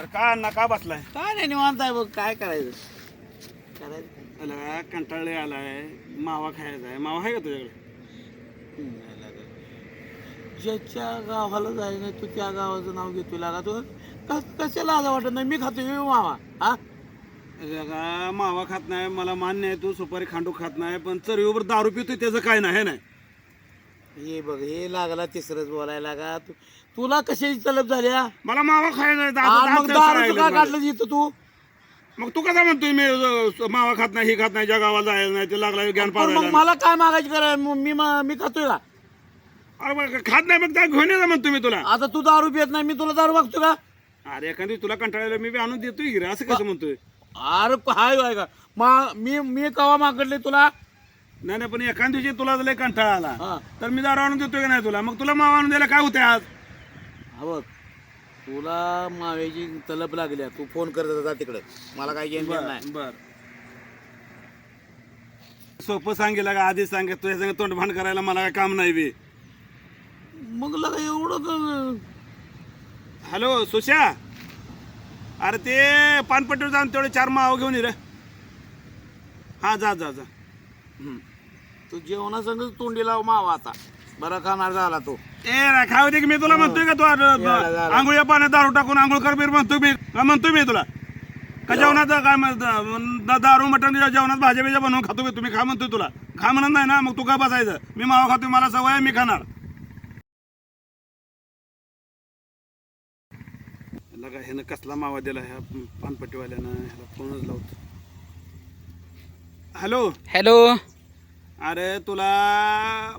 अरे का अण्णा का बसलाय? काय नाही निवांत आहे बघ काय करायचं? करायचं अला कंटाळे आलाय. मावा खायचा आहे. मावा आहे का तुझ्याकडे. ज्याच्या गावाला जाय नाही तू त्या गावाचं नाव घेतो लागा तू. कस- कशाला आज वाटत नाही? मी खातो मी मावा. हा? का मावा खात नाही मला मान्य आहे तू सुपारी खांडू खात नाही पण चरवीवर दारू पितोय त्याचं काय नाही हे नाही. हे बघ हे लागला तिसरंच बोलायला लागा. तू तुला कशाची तलब झाली हा? मला मावा खायचा आहे, आणि मग का इथं तू? मग तू कसा म्हणतोय मी अ, मावा खात नाही ही खात नाही ज्या गावाला जायला नाही ते लागला ज्ञान पण मग मला काय मागायची कराय मी मा- मी खातोय का? अरे मग खात नाही मग त्या घेऊन येजा म्हणतो मी तुला. आता तू दारू पित नाही मी तुला दारू बघतो का? अरे एखादी तुला कंटाळायला मी बी आणून देतोय की रे असं कसं म्हणतोय? अरे हाय हाय का? मा मी मी कवा मागडले तुला? नाही नाही पण एखाद दिवशी तुला जर लय कंटाळा आला हा. तर मी दारू आणून देतोय की नाही तुला? मग तुला मावा आणून द्यायला काय होते आज? हा बघ तुला मावेची तलब लागल्या तू फोन करत जा तिकडे. मला काय घेणं देणं नाही. बर. सोपं सांगितलं का? आधी सांग तुझ्या संग तोंडभांड करायला मला काय काम नाही बी. मग लगा एवढं हॅलो सुशा? अरे ते पानपट्टीवर जाऊन तेवढे चार माव घेऊन ये रे. हा जा जा जा. हम्म. तू जेवणासंग तोंडी लाव मावा आता. बरा खाणार झाला तो. ए रे, खाऊ दे की मी तुला म्हणतोय का तू याला, याला. आंघोळ्या पाण्यात दारू टाकून आंघोळ कर बीर म्हणतोय मी. का म्हणतोय मी तुला. का जेवणात काय म्हणत- दा- दारू मटण जेवणात भाज्या बिज्या बनवून खातो मी. तुम्ही खा म्हणतोय तुला. खा म्हणत नाही ना मग तू काय बसायचं? मी मावा खातोय मला सवय आहे, मी खाणार. लगा ह्यानं कसला मावा दिला? ह्या पानपट्टीवाल्यानं ह्याला फोनच लावतो? हॅलो हॅलो अरे तुला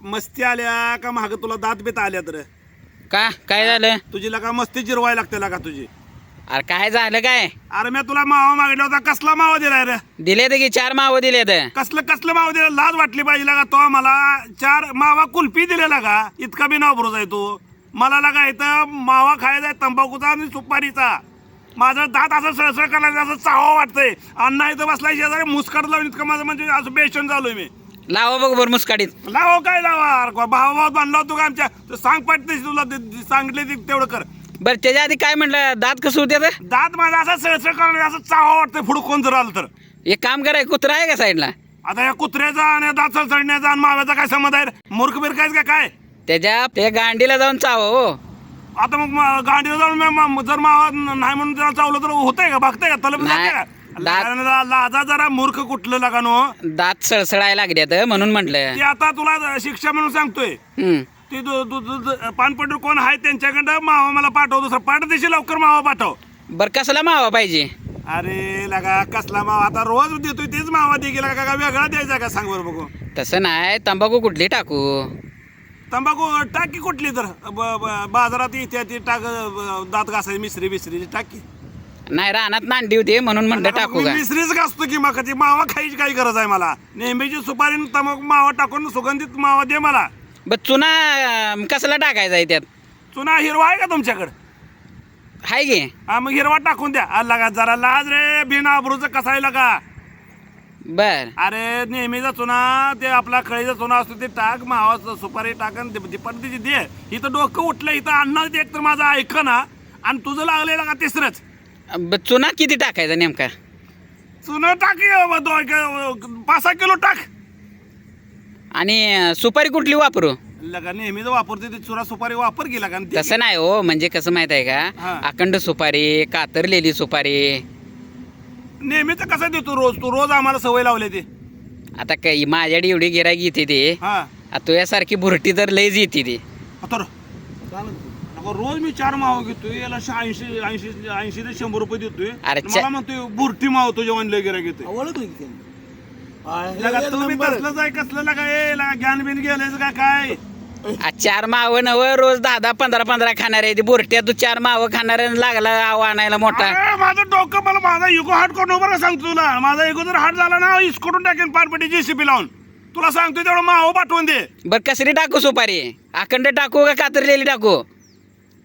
मस्ती आल्या का माग तुला दात बीत आल्या तर का? काय झालं? तुझी लगा मस्ती जिरवाय लागते लगा तुझी? अरे काय झालं काय? अरे मी तुला मावा मागितला होता कसला मावा दिलाय रे? दिले की चार मावं दिले कसलं कसलं मावा दिला लाज वाटली पाहिजे लगा तो मला? चार मावा कुल्फी दिलेला का? इतका बी नाव आहे तू. मला लगा इथं मावा खायचा आहे तंबाखूचा आणि सुपारीचा. माझं दात असं सळसळ करायला असं चावा वाटतंय. अण्णा इथं बसलाय शेजारी मुस्काट लावून इतकं माझं म्हणजे असं बेशन झालोय मी. लावा बघ बरं मुसकाडीत. लावा काय लावा? भावा बांधला होतो का आमच्या? तर सांग पाठते तुला ते- ते सांगितले ते तेवढं कर. बरं त्याच्या आधी काय म्हटलं दात कसं होते तर दात माझा असा सळसळ करणार असं चावा वाटतंय पुढं कोण जर आलं तर. एक काम कराय कुत्रा आहे का साईडला? आता या कुत्र्याचा आणि दात सळसळण्याचा आणि माव्याचा काय संबंध आहे? मूर्ख बिरकायच का काय? त्याच्या त्या गांडीला जाऊन चाव हो. आता मग गाडीला जाऊन मी म- जर मावा नाही म्हणून त्याला चावलं तर होतंय का? बघताय का? तलब नाही. का? दात- ला- लाजा जरा मूर्ख कुठलं लागा नो दात सळसळायला लागल्यात म्हणून म्हटलं. ते आता तुला शिक्षा म्हणून सांगतोय. हम्म. ते दु- दु- दु- दु- पानपट्टी कोण आहे त्यांच्याकडं? मावा मला पाठव दुसरं पाठ देशील लवकर मावा पाठव. बरं कसला मावा पाहिजे? अरे लगा कसला मावा? आता रोज देतोय तेच मावा दे गेला का? का वेगळा द्यायचा का? सांग बरं बघू. तसं नाही तंबाखू कुठली टाकू? तंबाखू टाकी कुठली तर? ब- ब- बाजारात येते ती टाक ब- दात घासायची मिसरी बिसरी टाकी. नाही रानात नांदी होती म्हणून म्हणलं टाकू का? मिसरीच घासतो की मग ती मावा खायची काही गरज आहे मला? नेहमीची सुपारी आणि तंबाखू मावा टाकून सुगंधित मावा दे मला. बर चुना अं, कसला टाकायचा आहे त्यात? चुना हिरवा आहे का तुमच्याकडं? हाय गे हा मग हिरवा टाकून द्या. अरे लगा जरा लाज रे बिना आबरूचं कसायला का? बर. अरे नेहमीचा चुना ते आपला कळीचा चुना असतो ते टाक मावाचं सुपारी टाकन पद्धतीची दे. इथं डोकं उठलं इथं अण्णा एक तर माझं ऐक ना आणि तुझं लागलेलं का तिसरंच? ब- चुना किती टाकायचा नेमका? चुना टाक की, क- पाच सहा किलो टाक. आणि अं, सुपारी कुठली वापरू? लगा नेहमीच वापरते ते चुरा सुपारी वापर केला का? आणि ते- तसं नाही हो म्हणजे कसं माहीत आहे हा. का अखंड सुपारी कातरलेली सुपारी. नेहमीच कसं देतो रोज? तू रोज आम्हाला सवय लावली ते. आता काही माझ्याकडे एवढी गिरायक येते ते. हा. आता तुझ्यासारखी भुरटी तर लयच येते ती. तर नको रोज मी चार माव घेतोय याला ऐंशी ऐंशी ऐंशी ते शंभर रुपये देतोय. अरे आणि चा- मला म्हणतोय बुरटी माव तुझ्या वनले गिरा घेतोय ओळखलं की त्यांनी? आहे, लगा एक तुम्ही नंबर. कसलंच आहे कसलं लगा ए लगा ज्ञान बिन गेलायचं का काय? आ, चार माव नव रोज दहा दहा पंधरा पंधरा खाणार आहे ती बुरट्या तू चार माव खाणार आहे, लागला आव आणायला मोठा. अरे, माझं डोकं मला माझा इगो हाट करून बरं सांगतो तुला. माझा इगो जर हाट झाला ना इस्कडून टाकेन पारपटी जेसीबी लावून? तुला सांगतोय तेवढं माव पाठवून दे. बर कसली टाकू सुपारी? अखंड टाकू का कातरलेली टाकू?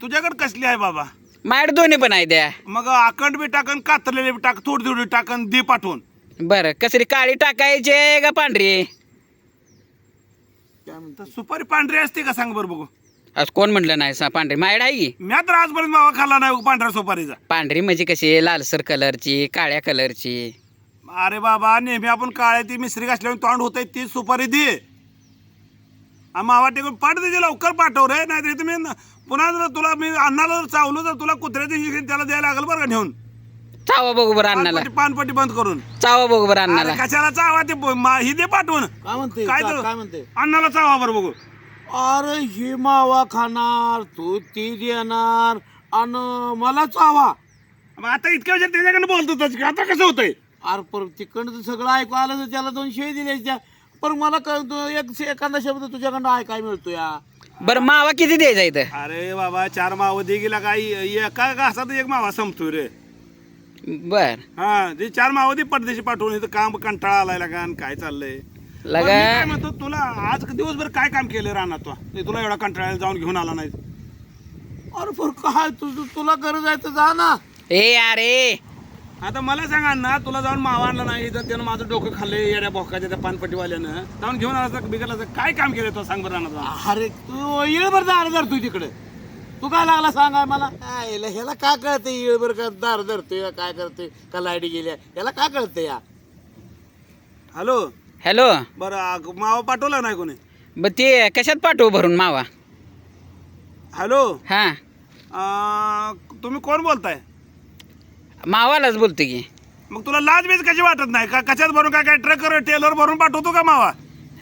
तुझ्याकडे कसली आहे बाबा? माझ्याकडे दोन्ही पण आहे त्या मग अखंड बी टाकन कातरलेले बी टाक थोडी थोडी टाकन दे पाठवून. बरं कसली काळी टाकायची का पांढरी? काय म्हणतो तर सुपारी पांढरी असते का सांग बरं बघू. आज कोण म्हटलं नाही सा पांढरी? मायड आहे की? मी तर आजपर्यंत मावा खाल्ला नाही पांढऱ्या सुपारीचा. पांढरी म्हणजे कशी? लालसर कलरची काळ्या कलरची. अरे बाबा नेहमी आपण काळ्या ती मिसरी घासल्यावर तोंड होतंय तीच सुपारी दे. मावा टेकून पाठ दे लवकर पाठव रे नाही तुम्ही न- पुन्हा जर तुला मी अन्नाला जर चावलो तर तुला कुत्र्याचं इंजेक्शन त्याला द्यायला लागेल बरं का नेऊन. चावा बघू बरं अण्णाला पानपट्टी पानपट्टी बंद करून. चावा बघू बरं अरे अण्णाला कशाला चावा ते ब- मा- ही दे पाठवून. काय म्हणते? काय का- तर- काय म्हणते? अन्नाला चावा बरं बघू. अरे ही मावा खाणार तू ती देणार आणि मला चावा. मग आता इतक्या वेळेस त्याच्याकडे बोलतो तसं. आता कसं होतंय? अरे पर तिकडनं सगळं ऐकू आलं तर त्याला दोन शे दिले त्या पण मला कळतो एक एखादा शब्द तुझ्याकडनं ऐकाय मिळतो या. बरं मावा किती द्यायचा इथं? अरे बाबा चार मावं दे गेला काय एका घासात एक मावा संपतोय रे. बर. हा ते चार मावं दे परदेशी पाठवून इथं काम कंटाळा आलाय लागा आणि काय चाललंय? पण मी लगा काय म्हणतो तुला आज दिवसभर काय काम केलं रानात तू? ते तुला एवढा कंटाळा जाऊन घेऊन आला नाही अरे पर काय तू तू- तुला गरज आहे तर जा ना. ए अरे आता मला सांगा ना तुला जाऊन मावा आणला नाही तर त्यानं माझं डोकं खाल्ले येड्या बोकाच्या त्या पानपट्टीवाल्यानं. जाऊन घेऊन आला बिघडला काय काम केलं तो? सांग बरं? अरे तू येळभर दार धर तू तिकडे. तू काय लागला सांगाय मला? काय याला- ह्याला काय कळते येळभर का दार धरतोय काय करते का लाईटी गेल्या? याला काय कळते या? हॅलो? हॅलो? बरं मावा पाठवला नाही कोणी? ब ते कशात पाठवू भरून मावा? हॅलो? हा. तुम्ही कोण बोलताय? मावालाच बोलतो की. मग तुला लाज बीज कशी वाटत नाही? का कशात भरून काय काय ट्रकर टेलर भरून पाठवतो का मावा?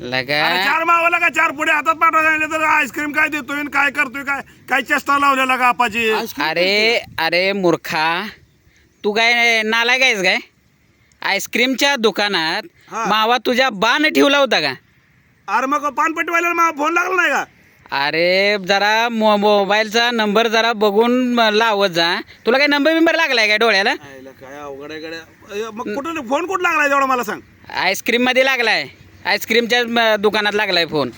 लगा. अरे चार मावाला का चार पुढे हातात पाठवायला तर आईस्क्रीम काय देतोय आणि काय करतोय काय? काय चेष्टा लावलेला का आपाची? अरे अरे मूर्खा. तू काय नाला गायस काय? आईस्क्रीमच्या दुकानात हा. मावा तुझ्या बाण ठेवला होता का? अरे मग पानपट्टीवाल्याला मावा फोन लागला नाही का? अरे जरा मो मोबाईलचा नंबर जरा बघून लावत जा. तुला काय नंबर बिंबर लागलाय काय डोळ्याला? आईला काय अवघड आहे गड्या. अय, मग कुठं फोन कुठं लागलाय तेवढं मला सांग? आईस्क्रीममध्ये लागलाय. आईस्क्रीमच्या म- दुकानात लागलाय फोन.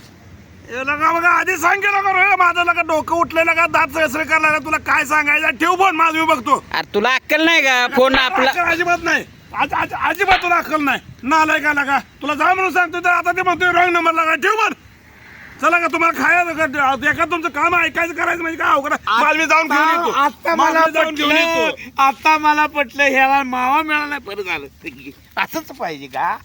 लगा बघा आधी सांगेल का रे माझं लगा डोकं उठलेलं का दात सळसळ करायला लागला. तुला काय सांगायचं ठेव फोन माझं मी बघतो. अरे तुला अक्कल नाही का? फोन आपला अक्कल अजिबात नाही. आज आज अजिबात तुला अक्कल नाही. नालाय का लागा. तुला जा म्हणून सांगतो तर आता ते म्हणतोय रॉंग नंबर लागा ठेव पण चला का तुम्हाला खायचं का? एका तुमचं काम ऐकायचं करायचं म्हणजे काय अवघड आहे? माझं मी जाऊन घेऊन येतो. आता मला मी जाऊन घेऊन येतो. पटलं आता मला पटलं ह्याला मावा मिळाला बरं झालं. असंच पाहिजे का?